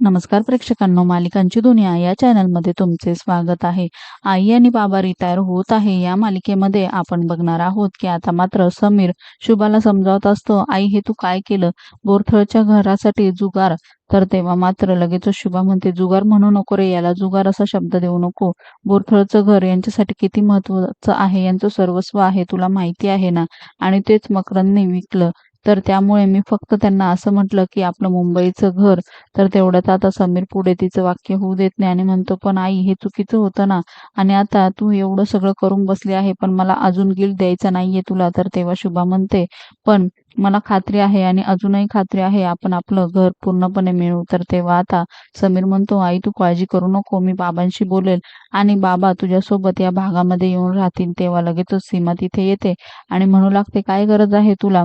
नमस्कार प्रेक्षकांनो मालिकांची दुनिया या चॅनलमध्ये तुमचे स्वागत आहे. आई आणि बाबा रिटायर होत आहे. या मालिकेमध्ये आपण बघणार आहोत की आता मात्र समीर शुभाला समजावत असतो आई हे तू काय केलं? बोरथळच्या घरासाठी जुगार. तर तेव्हा मात्र लगेच शुभा म्हणते जुगार म्हणू नको रे याला जुगार असा शब्द देऊ नको. बोरथळचं घर यांच्यासाठी किती महत्वाचं आहे? यांचं सर्वस्व आहे तुला माहिती आहे ना? आणि तेच मकरंदने विकलं. तर त्यामुळे मी फक्त त्यांना असं म्हटलं की आपलं मुंबईचं घर तर तेवढ्यात आता समीर पुढे तिचं वाक्य होऊ देत नाही. आणि म्हणतो पण आई हे चुकीचं होतं ना. आणि आता तू एवढं सगळं करून बसली आहे पण मला अजून गिल्ट द्यायचा नाहीये तुला. तर तेव्हा शुभा म्हणते पण मला खात्री आहे आणि अजूनही खात्री आहे आपण आपलं घर पूर्णपणे मिळवू. तर तेव्हा आता समीर म्हणतो आई तू काळजी करू नको. मी बाबांशी बोलेल. आणि बाबा तुझ्यासोबत या भागामध्ये येऊन राहतील. तेव्हा लगेचच सीमा तिथे येते. आणि म्हणू लागते काय गरज आहे तुला?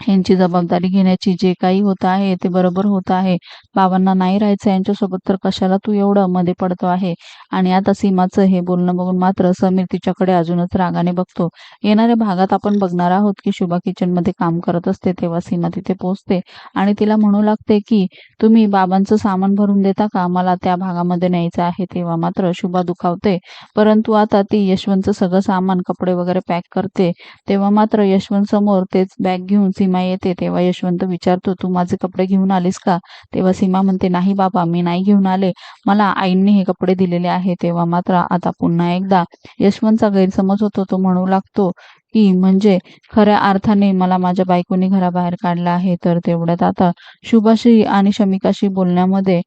यांची जबाबदारी घेण्याची जे काही होत आहे ते बरोबर होत आहे. बाबांना नाही राहायचं यांच्यासोबत तर कशाला तू एवढं मध्ये पडतो आहे? आणि आता सीमाचं हे बोलणं बघून मात्र समीर तिच्याकडे अजूनच रागाने बघतो. येणाऱ्या भागात आपण बघणार आहोत की शुभा किचनमध्ये काम करत असते तेव्हा सीमा तिथे पोहोचते आणि तिला म्हणू लागते की तुम्ही बाबांचं सामान भरून देता का? मला त्या भागामध्ये न्यायचं आहे. तेव्हा मात्र शुभा दुखावते. परंतु आता ती यशवंतचं सगळं सामान कपडे वगैरे पॅक करते. तेव्हा मात्र यशवंत समोर तेच बॅग घेऊन सीमा येते तेव्हा यशवंत विचारतो तू माझे कपडे घेऊन आलीस का? तेव्हा सीमा म्हणते नाही बाबा मी नाही घेऊन आले. मला आईंनी हे कपडे दिलेले आहे तेव्हा मात्र आता पुन्हा एकदा यशवंतचा गैरसमज होतो तो म्हणू लागतो की म्हणजे खऱ्या अर्थाने मला माझ्या बायकोने घराबाहेर काढलं आहे. तर तेवढ्यात आता शुभाशी आणि शमिकाशी बोलण्यामध्ये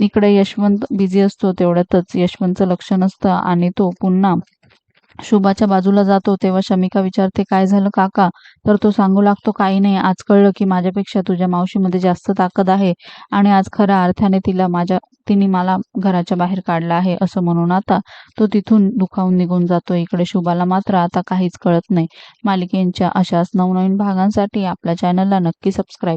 इकडे यशवंत बिझी असतो तेवढ्यातच यशवंतचं लक्ष नसतं आणि तो पुन्हा शुभाच्या बाजूला जातो तेव्हा शमिका विचारते काय झालं काका? तर तो सांगू लागतो काही नाही आज कळलं की माझ्यापेक्षा तुझ्या मावशीमध्ये जास्त ताकद आहे आणि आज खऱ्या अर्थाने तिला माझ्या तिने मला घराच्या बाहेर काढलं आहे असं म्हणून आता तो तिथून दुखावून निघून जातो. इकडे शुभाला मात्र आता काहीच कळत नाही. मालिकेंच्या अशाच नवनवीन भागांसाठी आपल्या चॅनलला नक्की सबस्क्राईब